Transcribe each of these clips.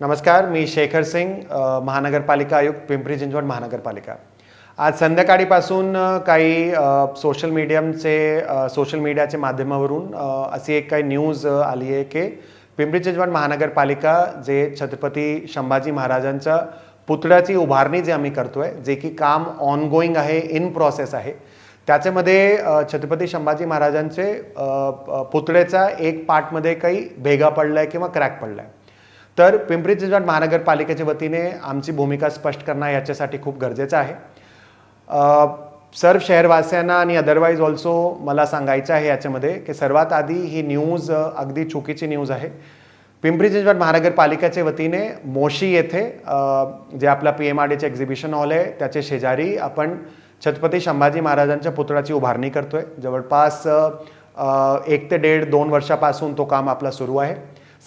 नमस्कार मी शेखर सिंग महानगरपालिका आयुक्त पिंपरी चिंचवड महानगरपालिका. आज संध्याकाळीपासून काही सोशल मीडियमचे सोशल मीडियाच्या माध्यमावरून अशी एक काही न्यूज आली आहे की पिंपरी चिंचवड महानगरपालिका जे छत्रपती संभाजी महाराजांच्या पुतळ्याची उभारणी जे आम्ही करतो आहे जे की काम ऑनगोईंग आहे इन प्रोसेस आहे त्याच्यामध्ये छत्रपती संभाजी महाराजांचे पुतळ्याचा एक पार्टमध्ये काही भेगा पडला आहे किंवा क्रॅक पडला आहे तर पिंपरी चिंचवड महानगरपालिकेच्या वतीने आमची भूमिका स्पष्ट करणं याच्यासाठी खूप गरजेचं आहे. सर्व शहरवासियांना आणि अदरवाईज ऑल्सो मला सांगायचं आहे याच्यामध्ये की सर्वात आधी ही न्यूज अगदी चुकीची न्यूज आहे. पिंपरी चिंचवड महानगरपालिकेच्या वतीने मोशी येथे जे आपला पी एम आर डीचे एक्झिबिशन हॉल आहे त्याचे शेजारी आपण छत्रपती संभाजी महाराजांच्या पुतळ्याची उभारणी करतोय. जवळपास एक ते डेड दोन वर्षापासून तो काम आपला सुरू आहे.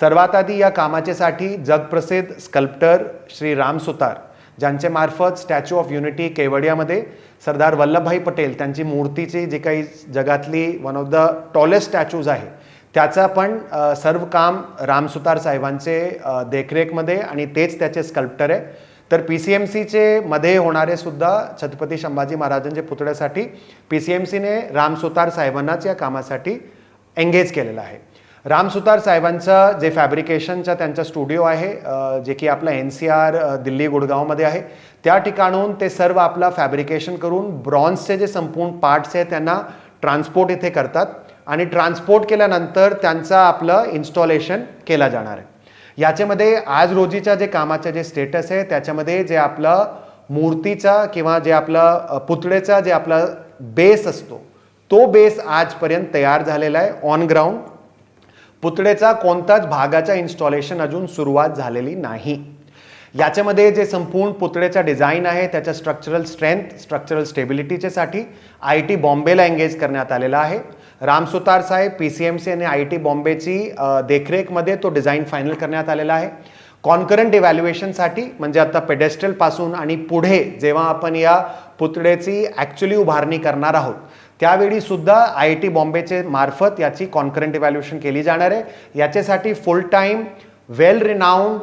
सर्वात आधी या कामाच्यासाठी जगप्रसिद्ध स्कल्प्टर श्री राम सुतार ज्यांचे मार्फत स्टॅच्यू ऑफ युनिटी केवडियामध्ये सरदार वल्लभभाई पटेल त्यांची मूर्तीची जी काही जगातली one of the tallest statues आहे त्याचं पण सर्व काम रामसुतार साहेबांचे देखरेखमध्ये आणि तेच त्याचे स्कल्प्टर आहे. तर पी सी एम सीचे मध्ये होणारे सुद्धा छत्रपती संभाजी महाराजांच्या पुतळ्यासाठी पी सी एम सीने रामसुतार साहेबांनाच या कामासाठी एंगेज केलेलं आहे. रामसुतार साहेबांचं जे फॅब्रिकेशनचा त्यांचा स्टुडिओ आहे जे की आपलं एन सी आर दिल्ली गुडगावमध्ये आहे त्या ठिकाणून ते सर्व आपलं फॅब्रिकेशन करून ब्रॉन्झचे जे संपूर्ण पार्ट्स आहेत त्यांना ट्रान्सपोर्ट इथे करतात आणि ट्रान्सपोर्ट केल्यानंतर त्यांचं आपलं इन्स्टॉलेशन केलं जाणार आहे. याच्यामध्ये आज रोजीच्या जे कामाचं जे स्टेटस आहे त्याच्यामध्ये जे आपलं मूर्तीचा किंवा जे आपलं पुतळेचा जे आपला बेस असतो तो बेस आजपर्यंत तयार झालेला आहे ऑन ग्राउंड पुतळेचा कोणताच भागाचा इन्स्टॉलेशन अजून सुरुवात झालेली नाही. याच्यामध्ये जे संपूर्ण पुतळेचा डिझाईन आहे त्याच्या स्ट्रक्चरल स्ट्रेंथ स्ट्रक्चरल स्टेबिलिटीच्यासाठी आय टी बॉम्बेला एंगेज करण्यात आलेला आहे. रामसुतार साहेब पी सी एम सी आणि आय टी बॉम्बेची देखरेखमध्ये तो डिझाईन फायनल करण्यात आलेला आहे. कॉन्करंट इव्हॅल्युएशनसाठी म्हणजे आता पेडेस्टलपासून आणि पुढे जेव्हा आपण या पुतळेची ॲक्च्युली उभारणी करणार आहोत त्यावेळी सुद्धा आय टी बॉम्बेचे मार्फत याची कॉन्करंट इव्हॅल्युएशन केली जाणार आहे. याच्यासाठी full time well renowned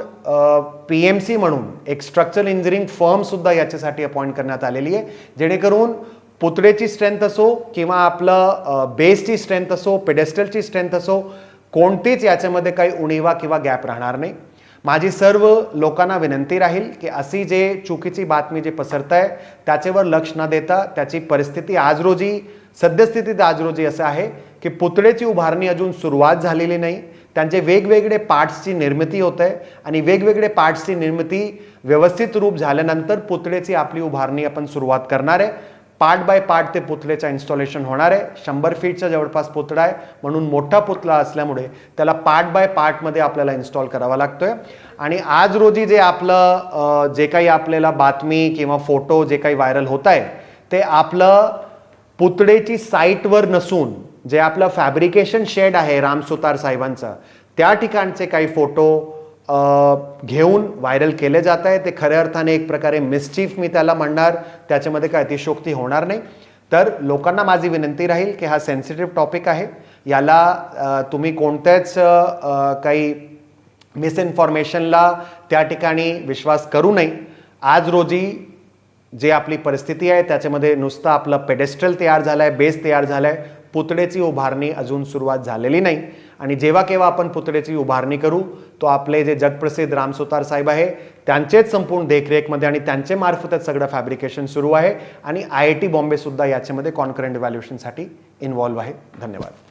P M C म्हणून एक स्ट्रक्चरल इंजिनिअरिंग फर्मसुद्धा याच्यासाठी अपॉइंट करण्यात आलेली आहे. जेणेकरून पुतळेची स्ट्रेंथ असो किंवा आपलं बेसची स्ट्रेंथ असो पेडेस्टलची स्ट्रेंथ असो कोणतीच याच्यामध्ये काही उणीवा किंवा गॅप राहणार नाही. माझी सर्व लोकांना विनंती राहील की अशी जे चुकीची बातमी जे पसरत आहे त्याच्यावर लक्ष न देता त्याची परिस्थिती आज रोजी सद्यस्थितीत आज रोजी असं आहे की पुतळेची उभारणी अजून सुरुवात झालेली नाही. त्यांचे वेगवेगळे पार्ट्सची निर्मिती होत आहे आणि वेगवेगळे पार्ट्सची निर्मिती व्यवस्थित रूप झाल्यानंतर पुतळेची आपली उभारणी आपण सुरुवात करणार आहे. पार्ट बाय पार्ट ते पुतळेचं इन्स्टॉलेशन होणार आहे. शंभर फीटचा जवळपास पुतळा आहे. म्हणून मोठा पुतळा असल्यामुळे त्याला पार्ट बाय पार्टमध्ये आपल्याला इन्स्टॉल करावा लागतोय. आणि आज रोजी जे आपलं जे काही आपल्याला बातमी किंवा फोटो जे काही व्हायरल होत आहे ते आपलं पुतळेची साईटवर नसून जे आपलं फॅब्रिकेशन शेड आहे राम सुतार साहेबांचं त्या ठिकाणचे काही फोटो घेऊन व्हायरल केले जात आहे ते खऱ्या अर्थाने एक प्रकारे मिस्चीफ मी त्याला म्हणणार त्याच्यामध्ये काय अतिशोक्ती होणार नाही. तर लोकांना माझी विनंती राहील की हा सेन्सिटिव्ह टॉपिक आहे. याला तुम्ही कोणत्याच काही मिसइन्फॉर्मेशनला त्या ठिकाणी विश्वास करू नये. आज रोजी जे आपली परिस्थिती आहे त्याच्यामध्ये नुसतं आपलं पेडेस्ट्रल तयार झालं आहे बेस तयार झाला आहे पुतळेची उभारणी अजून सुरुवात झालेली नाही. आणि जेव्हा केव्हा आपण पुतळेची उभारणी करू तो आपले जे जगप्रसिद्ध रामसुतार साहेब आहे त्यांचेच संपूर्ण देखरेखमध्ये आणि त्यांचे मार्फतच सगळं फॅब्रिकेशन सुरू आहे. आणि आय आय टी बॉम्बेसुद्धा याच्यामध्ये कॉन्करंट इव्हॅल्युएशनसाठी इन्व्हॉल्व्ह आहे. धन्यवाद.